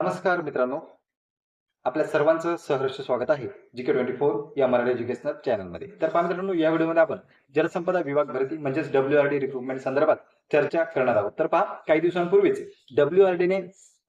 नमस्कार मित्रांनो. आपल्या सर्वांचं सहर्ष स्वागत आहे जी के ट्वेंटी फोर या मराठी एज्युकेशनल चॅनलमध्ये तर पहा मित्रांनो या व्हिडिओमध्ये आपण जलसंपदा विभाग भरती म्हणजेच डब्ल्यू आर डी रिक्रुटमेंट संदर्भात चर्चा करणार आहोत. तर पहा काही दिवसांपूर्वीच डब्ल्यू आर डीने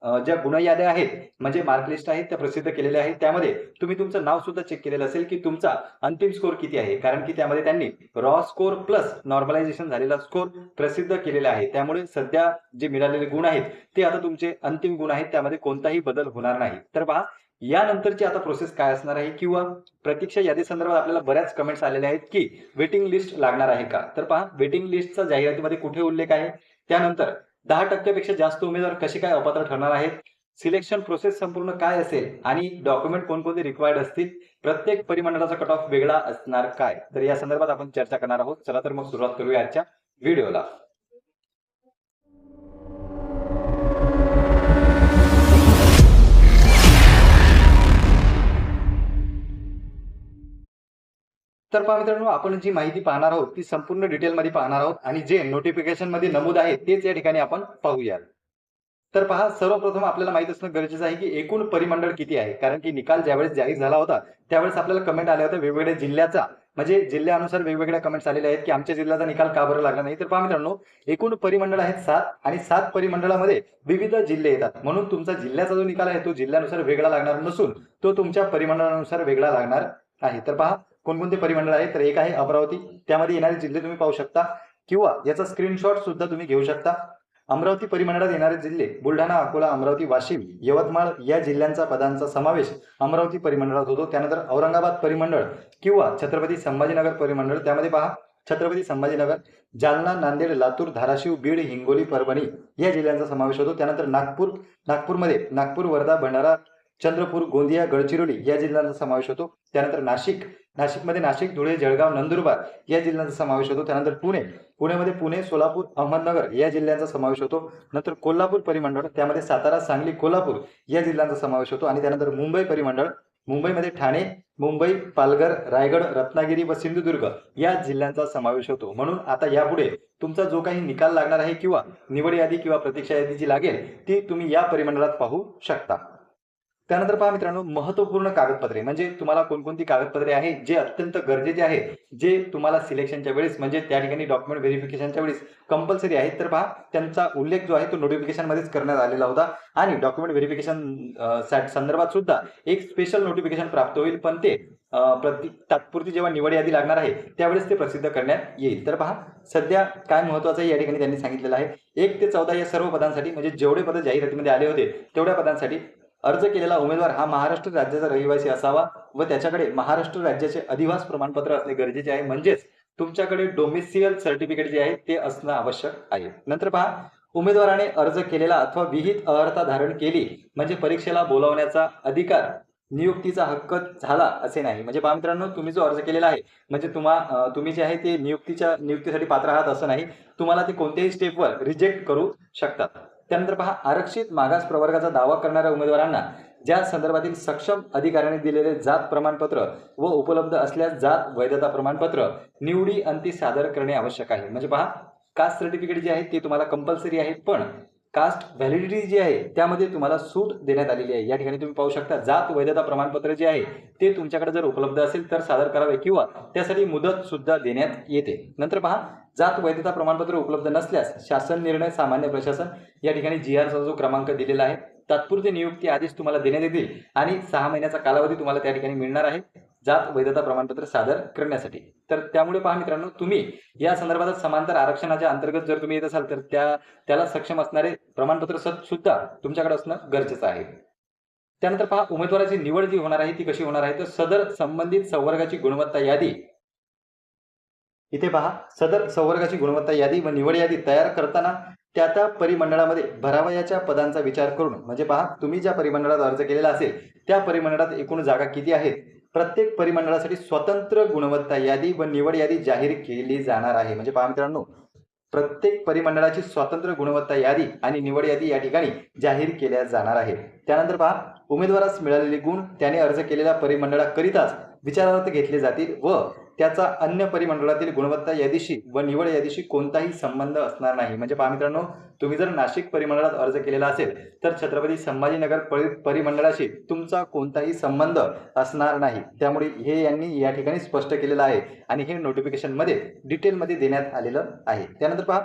ज्या गुणयाद्या आहेत म्हणजे मार्क लिस्ट आहेत त्या प्रसिद्ध केलेल्या आहेत त्यामध्ये तुम्ही तुमचं नाव सुद्धा चेक केलेलं असेल की तुमचा अंतिम स्कोर किती आहे? कारण की त्यामध्ये त्यांनी रॉ स्कोर प्लस नॉर्मलायझेशन झालेला स्कोर प्रसिद्ध केलेला आहे. त्यामुळे सध्या जे मिळालेले गुण आहेत ते आता तुमचे अंतिम गुण आहेत. त्यामध्ये कोणताही बदल होणार नाही. तर पहा यानंतरची आता प्रोसेस काय असणार आहे? किंवा प्रतीक्षा यादी संदर्भात आपल्याला बऱ्याच कमेंट्स आलेल्या आहेत की वेटिंग लिस्ट लागणार आहे का? तर पहा वेटिंग लिस्टचा जाहिरातीमध्ये कुठे उल्लेख आहे? त्यानंतर दहा टक्क्यापेक्षा जास्त उमेदवार कसे काय अपात्र ठरणार आहेत? सिलेक्शन प्रोसेस संपूर्ण काय असेल? आणि डॉक्युमेंट कोणकोणते रिक्वायर्ड असतील? प्रत्येक परिमंडळाचा कट ऑफ वेगळा असणार काय? तर या संदर्भात आपण चर्चा करणार आहोत. चला तर मग सुरुवात करूया आजच्या व्हिडिओला तर पहा मित्रांनो आपण जी माहिती पाहणार आहोत ती संपूर्ण डिटेलमध्ये पाहणार आहोत आणि जे नोटिफिकेशनमध्ये नमूद आहे तेच या ठिकाणी आपण पाहूया तर पहा सर्वप्रथम आपल्याला माहीत असणं गरजेचं आहे की एकूण परिमंडळ किती आहे? कारण की निकाल ज्यावेळेस जाहीर झाला होता त्यावेळेस आपल्याला कमेंट आल्या होत्या वेगवेगळ्या जिल्ह्याचा. म्हणजे जिल्ह्यानुसार वेगवेगळ्या कमेंट्स आलेल्या आहेत की आमच्या जिल्ह्याचा निकाल का बरं लागला नाही? तर पहा मित्रांनो एकूण परिमंडळ आहेत सात आणि सात परिमंडळामध्ये विविध जिल्हे येतात. म्हणून तुमचा जिल्ह्याचा जो निकाल आहे तो जिल्ह्यानुसार वेगळा लागणार नसून तो तुमच्या परिमंडळानुसार वेगळा लागणार आहे. तर पहा कोणकोणते परिमंडळ आहे तर एक आहे अमरावती. त्यामध्ये येणारे जिल्हे तुम्ही पाहू शकता. किंवा याचा स्क्रीनशॉट सुद्धा तुम्ही घेऊ शकता. अमरावती परिमंडळात येणारे जिल्हे बुलढाणा अकोला अमरावती वाशिम यवतमाळ या जिल्ह्यांचा पदांचा समावेश अमरावती परिमंडळात होतो. त्यानंतर औरंगाबाद परिमंडळ किंवा छत्रपती संभाजीनगर परिमंडळ. त्यामध्ये पहा छत्रपती संभाजीनगर जालना नांदेड लातूर धाराशिव बीड हिंगोली परभणी या जिल्ह्यांचा समावेश होतो. त्यानंतर नागपूर नागपूरमध्ये नागपूर वर्धा भंडारा चंद्रपूर गोंदिया गडचिरोली या जिल्ह्यांचा समावेश होतो. त्यानंतर नाशिक नाशिकमध्ये नाशिक धुळे जळगाव नंदुरबार या जिल्ह्यांचा समावेश होतो. त्यानंतर पुणे पुण्यामध्ये पुणे सोलापूर अहमदनगर या जिल्ह्यांचा समावेश होतो. नंतर कोल्हापूर परिमंडळ त्यामध्ये सातारा सांगली कोल्हापूर या जिल्ह्यांचा समावेश होतो. आणि त्यानंतर मुंबई परिमंडळ मुंबईमध्ये ठाणे मुंबई पालघर रायगड रत्नागिरी व सिंधुदुर्ग या जिल्ह्यांचा समावेश होतो. म्हणून आता यापुढे तुमचा जो काही निकाल लागणार आहे किंवा निवड यादी किंवा प्रतीक्षा यादी जी लागेल ती तुम्ही या परिमंडळात पाहू शकता. त्यानंतर पहा मित्रांनो महत्त्वपूर्ण कागदपत्रे. म्हणजे तुम्हाला कोणकोणती कागदपत्रे आहेत जे अत्यंत गरजेचे आहे जे तुम्हाला सिलेक्शनच्या वेळेस म्हणजे त्या ठिकाणी डॉक्युमेंट व्हेरिफिकेशनच्या वेळेस कंपल्सरी आहेत. तर पहा त्यांचा उल्लेख जो आहे तो नोटिफिकेशन मध्येच करण्यात आलेला होता. आणि डॉक्युमेंट व्हेरिफिकेशन संदर्भात सुद्धा एक स्पेशल नोटिफिकेशन प्राप्त होईल. पण ते प्रति तात्पुरती जेव्हा निवड यादी लागणार आहे त्यावेळेस ते प्रसिद्ध करण्यात येईल. तर पहा सध्या काय महत्वाचं आहे या ठिकाणी त्यांनी सांगितलेलं आहे. एक ते चौदा या सर्व पदांसाठी म्हणजे जेवढे पद जाहिरातीमध्ये आले होते तेवढ्या पदांसाठी अर्ज केलेला उमेदवार हा महाराष्ट्र राज्याचा रहिवासी असावा व त्याच्याकडे महाराष्ट्र राज्याचे अधिवास प्रमाणपत्र असणे गरजेचे आहे. म्हणजेच तुमच्याकडे डोमेसियल सर्टिफिकेट जे आहे ते असणं आवश्यक आहे. नंतर पहा उमेदवाराने अर्ज केलेला अथवा विहित अर्हता धारण केली म्हणजे परीक्षेला बोलावण्याचा अधिकार नियुक्तीचा हक्क झाला असे नाही. म्हणजे पहा मित्रांनो तुम्ही जो अर्ज केलेला आहे म्हणजे तुम्हा तुम्ही जे आहे ते नियुक्तीच्या नियुक्तीसाठी पात्र आहात असं नाही. तुम्हाला ते कोणत्याही स्टेपवर रिजेक्ट करू शकतात त्यानंतर पहा आरक्षित मागास प्रवर्गाचा दावा करणाऱ्या उमेदवारांना ज्या संदर्भातील सक्षम अधिकाऱ्याने दिलेले जात प्रमाणपत्र व उपलब्ध असल्यास जात वैधता प्रमाणपत्र निवडी अंती सादर करणे आवश्यक आहे. म्हणजे पहा कास्ट सर्टिफिकेट जे आहे ते तुम्हाला कंपल्सरी आहे पण कास्ट व्हॅलिडिटी जी आहे त्यामध्ये तुम्हाला सूट देण्यात आलेली आहे. या ठिकाणी तुम्ही पाहू शकता जात वैधता प्रमाणपत्र जे आहे ते तुमच्याकडे जर उपलब्ध असेल तर सादर करावे किंवा त्यासाठी मुदत सुद्धा देण्यात येते. नंतर पहा जात वैधता प्रमाणपत्र उपलब्ध नसल्यास शासन निर्णय सामान्य प्रशासन या ठिकाणी जी आरचा जो क्रमांक दिलेला आहे तात्पुरते नियुक्ती आधीच तुम्हाला देण्यात येतील आणि सहा महिन्याचा कालावधी तुम्हाला त्या ठिकाणी मिळणार आहे जात वैधता प्रमाणपत्र सादर करण्यासाठी. तर त्यामुळे पहा मित्रांनो तुम्ही या संदर्भात समांतर आरक्षणाच्या अंतर्गत जर तुम्ही येत असाल तर त्या त्याला सक्षम असणारे प्रमाणपत्र सुद्धा तुमच्याकडे असणं गरजेचं आहे. त्यानंतर पहा उमेदवाराची निवड जी होणार आहे ती कशी होणार आहे? तर सदर संबंधित संवर्गाची गुणवत्ता यादी इथे पहा सदर संवर्गाची गुणवत्ता यादी व निवड यादी तयार करताना त्या त्या परिमंडळामध्ये भरावयाच्या पदांचा विचार करून म्हणजे पहा तुम्ही ज्या परिमंडळात अर्ज केलेला असेल त्या परिमंडळात एकूण जागा किती आहेत? प्रत्येक परिमंडळासाठी स्वतंत्र गुणवत्ता यादी व निवड यादी जाहीर केली जाणार आहे. म्हणजे पहा मित्रांनो प्रत्येक परिमंडळाची स्वतंत्र गुणवत्ता यादी आणि निवड यादी या ठिकाणी जाहीर केल्या जाणार आहे त्यानंतर पहा उमेदवारास मिळालेले गुण त्याने अर्ज केलेल्या परिमंडळाकरिताच विचारार्थ घेतले जातील व त्याचा अन्य परिमंडळातील गुणवत्ता यादीशी व निवड यादीशी कोणताही संबंध असणार नाही. म्हणजे पहा मित्रांनो तुम्ही जर नाशिक परिमंडळात अर्ज केलेला असेल तर छत्रपती संभाजीनगर परि परिमंडळाशी तुमचा कोणताही संबंध असणार नाही. त्यामुळे हे यांनी या ठिकाणी स्पष्ट केलेलं आहे आणि हे नोटिफिकेशनमध्ये डिटेलमध्ये देण्यात आलेलं आहे. त्यानंतर पहा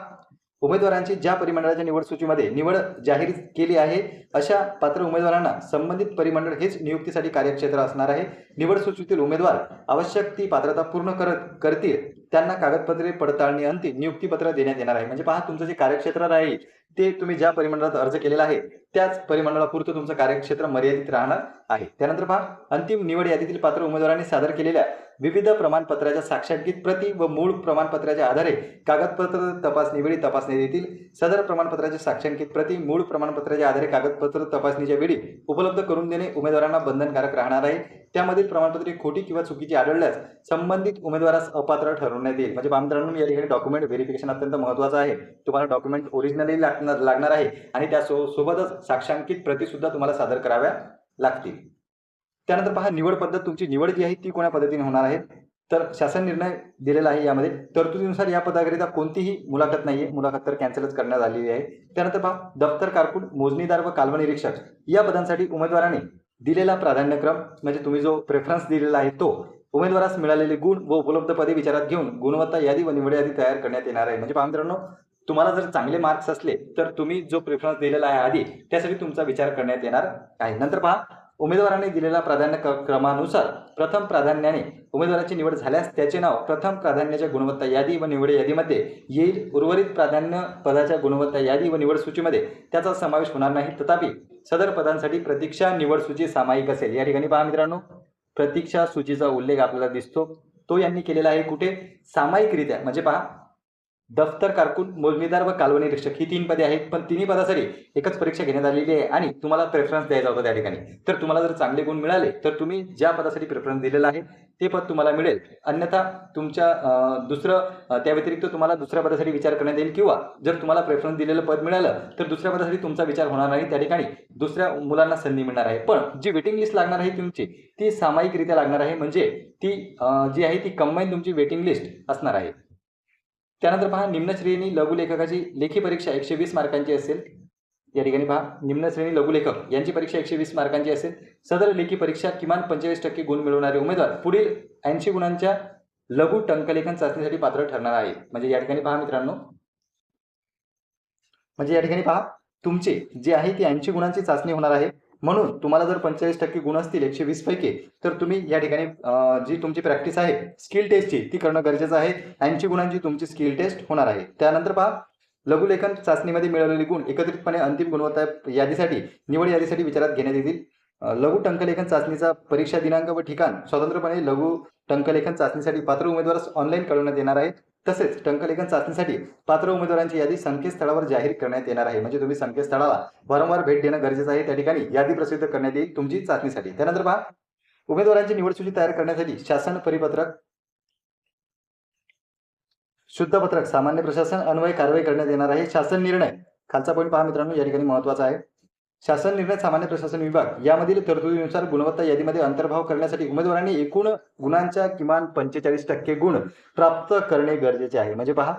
उमेदवारांची ज्या परिमंडळाच्या निवड सूचीमध्ये निवड जाहीर केली आहे अशा पात्र उमेदवारांना संबंधित परिमंडळ हेच नियुक्तीसाठी कार्यक्षेत्र असणार आहे. निवड सूचीतील उमेदवार आवश्यक ती पात्रता पूर्ण करत करतील त्यांना कागदपत्रे पडताळणी अंती नियुक्तीपत्र देण्यात येणार आहे. म्हणजे पहा तुमचं जे कार्यक्षेत्र राहील ते तुम्ही ज्या परिमंडळात अर्ज केलेला आहे त्याच परिमंडळापुरतं तुमचं कार्यक्षेत्र मर्यादित राहणार आहे. त्यानंतर पहा अंतिम निवड यादीतील पात्र उमेदवारांनी सादर केलेल्या विविध प्रमाणपत्राच्या साक्षांकित प्रती व मूळ प्रमाणपत्राच्या आधारे कागदपत्र तपासणी वेळी तपासण्यात येतील सदर प्रमाणपत्राच्या साक्षांकित प्रती मूळ प्रमाणपत्राच्या आधारे कागदपत्र तपासणीच्या वेळी उपलब्ध करून देणे उमेदवारांना बंधनकारक राहणार आहे. त्यामधील प्रमाणपत्रे खोटी किंवा चुकीची आढळल्यास संबंधित उमेदवारास अपात्र ठरवण्यात येईल. म्हणजे मित्रांनो या ठिकाणी डॉक्युमेंट व्हेरिफिकेशन अत्यंत महत्त्वाचं आहे. तुम्हाला डॉक्युमेंट ओरिजिनली लागणार लागणार आहे आणि त्या सो सोबतच साक्षांकित प्रतीसुद्धा तुम्हाला सादर कराव्या लागतील. त्यानंतर पहा निवड पद्धत तुमची निवड जी आहे ती कोण्या पद्धतीने होणार आहे? तर शासन निर्णय दिलेला आहे यामध्ये. तरतुदीनुसार या पदाकरिता कोणतीही मुलाखत नाहीये. मुलाखत तर कॅन्सलच करण्यात आलेली आहे. त्यानंतर पहा दफ्तर कारकून मोजणीदार व कालवा निरीक्षक या पदांसाठी उमेदवाराने दिलेला प्राधान्यक्रम म्हणजे तुम्ही जो प्रेफरन्स दिलेला आहे तो उमेदवारास मिळालेले गुण व उपलब्ध पदे विचारात घेऊन गुणवत्ता यादी व निवड यादी तयार करण्यात येणार आहे. म्हणजे पहा मित्रांनो तुम्हाला जर चांगले मार्क्स असले तर तुम्ही जो प्रेफरन्स दिलेला आहे आधी त्यासाठी तुमचा विचार करण्यात येणार आहे. नंतर पहा उमेदवाराने दिलेला प्राधान्य क्रमानुसार प्रथम प्राधान्याने उमेदवाराची निवड झाल्यास त्याचे नाव प्रथम प्राधान्याच्या गुणवत्ता यादी व निवड यादीमध्ये येईल. उर्वरित प्राधान्य पदाच्या गुणवत्ता यादी व निवड सूचीमध्ये त्याचा समावेश होणार नाही. तथापि सदर पदांसाठी प्रतीक्षा निवड सूची सामायिक असेल. या ठिकाणी पहा मित्रांनो प्रतीक्षा सूचीचा उल्लेख आपल्याला दिसतो. तो यांनी केलेला आहे कुठे? सामायिकरित्या. म्हणजे पहा दफ्तर कारकून मोजमीदार व कालवणी रक्षक ही तीन पदे आहेत. पण तिन्ही पदासाठी एकच परीक्षा घेण्यात आलेली आहे आणि तुम्हाला प्रेफरन्स द्यायचा होता त्या ठिकाणी. तर तुम्हाला जर चांगले गुण मिळाले तर तुम्ही ज्या पदासाठी प्रेफरन्स दिलेला आहे ते पद तुम्हाला मिळेल. अन्यथा तुमच्या दुसरं त्या व्यतिरिक्त तुम्हाला दुसऱ्या पदासाठी विचार करण्यात येईल किंवा जर तुम्हाला प्रेफरन्स दिलेलं पद मिळालं तर दुसऱ्या पदासाठी तुमचा विचार होणार नाही. त्या ठिकाणी दुसऱ्या मुलांना संधी मिळणार आहे. पण जी वेटिंग लिस्ट लागणार आहे तुमची ती सामायिकरित्या लागणार आहे. म्हणजे ती जी आहे ती कंबाईन तुमची वेटिंग लिस्ट असणार आहे. त्यानंतर पहा निम्न श्रेणी लघुलेखकाची लेखी परीक्षा एकशे वीस मार्कांची असेल. या ठिकाणी पहा निम्न श्रेणी लघुलेखक यांची परीक्षा एकशे वीस मार्कांची असेल. सदर लेखी परीक्षा किमान पंचेचाळीस टक्के गुण मिळवणारे उमेदवार पुढील ऐंशी गुणांच्या लघु टंकलेखन चाचणीसाठी पात्र ठरणार आहे म्हणजे या ठिकाणी पहा मित्रांनो. म्हणजे या ठिकाणी पहा तुमचे जे आहे ती ऐंशी गुणांची चाचणी होणार आहे. म्हणून तुम्हाला जर पंचेचाळीस टक्के गुण असतील एकशे वीस पैकी तर तुम्ही या ठिकाणी जी तुमची प्रॅक्टिस आहे स्किल टेस्टची ती करणं गरजेचं आहे. ऐंशी गुणांची तुमची स्किल टेस्ट होणार आहे. त्यानंतर पहा लघुलेखन चाचणीमध्ये मिळवलेले गुण एकत्रितपणे अंतिम गुणवत्ता यादीसाठी निवड यादीसाठी विचारात घेण्यात येतील. लघु टंकलेखन चाचणीचा परीक्षा दिनांक व ठिकाण स्वतंत्रपणे लघु टंकलेखन चाचणीसाठी पात्र उमेदवारास ऑनलाईन कळवण्यात येणार आहे तसेच टंकलेखन चाचणीसाठी पात्र उमेदवारांची यादी संकेतस्थळावर जाहीर करण्यात येणार आहे. म्हणजे तुम्ही संकेतस्थळाला वारंवार भेट देणं गरजेचं आहे. त्या ठिकाणी यादी प्रसिद्ध करण्यात येईल तुमची चाचणीसाठी. त्यानंतर पहा उमेदवारांची निवड सूची तयार करण्यासाठी शासन परिपत्रक शुद्धपत्रक सामान्य प्रशासन अन्वय कारवाई करण्यात येणार आहे. शासन निर्णय खालचा पॉईंट पहा मित्रांनो या ठिकाणी महत्त्वाचा आहे. शासन निर्णय सामान्य प्रशासन विभाग यामधील तरतुदीनुसार गुणवत्ता यादीमध्ये अंतर्भाव करण्यासाठी उमेदवारांनी एकूण गुणांच्या किमान पंचेचाळीस टक्के गुण प्राप्त करणे गरजेचे आहे. म्हणजे पहा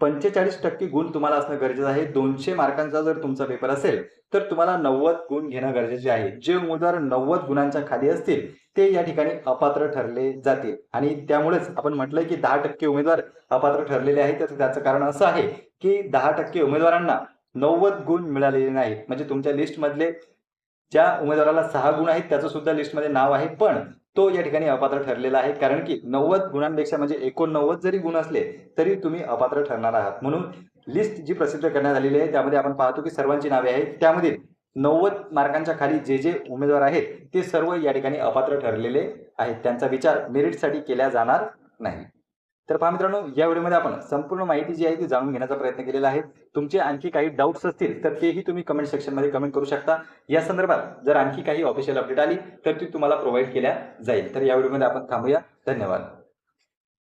पंचेचाळीस टक्के गुण तुम्हाला असणं गरजेचं आहे. दोनशे मार्कांचा जर तुमचा पेपर असेल तर तुम्हाला नव्वद गुण घेणं गरजेचे आहे. जे उमेदवार नव्वद गुणांच्या खाली असतील ते या ठिकाणी अपात्र ठरले जातील. आणि त्यामुळेच आपण म्हटलंय की दहा टक्के उमेदवार अपात्र ठरलेले आहेत. तर त्याचं कारण असं आहे की दहा टक्के उमेदवारांना नव्वद गुण मिळालेले नाहीत. म्हणजे तुमच्या लिस्टमधले ज्या उमेदवाराला सहा गुण आहेत त्याचं सुद्धा लिस्टमध्ये नाव आहे. पण तो या ठिकाणी अपात्र ठरलेला आहे. कारण की नव्वद गुणांपेक्षा म्हणजे एकोणनव्वद जरी गुण असले तरी तुम्ही अपात्र ठरणार आहात. म्हणून लिस्ट जी प्रसिद्ध करण्यात आलेली आहे त्यामध्ये आपण पाहतो की सर्वांची नावे आहेत. त्यामध्ये नव्वद मार्कांच्या खाली जे जे उमेदवार आहेत ते सर्व या ठिकाणी अपात्र ठरलेले आहेत. त्यांचा विचार मेरिटसाठी केला जाणार नाही. तर पहा मित्रांनो या व्हिडिओमध्ये आपण संपूर्ण माहिती जी आहे ती जाणून घेण्याचा प्रयत्न केलेला आहे. तुमचे आणखी काही डाऊट्स असतील तर तेही तुम्ही कमेंट सेक्शनमध्ये कमेंट करू शकता. या संदर्भात जर आणखी काही ऑफिशियल अपडेट आली तर ती तुम्हाला प्रोव्हाइड केल्या जाईल. तर या व्हिडिओमध्ये आपण थांबूया. धन्यवाद.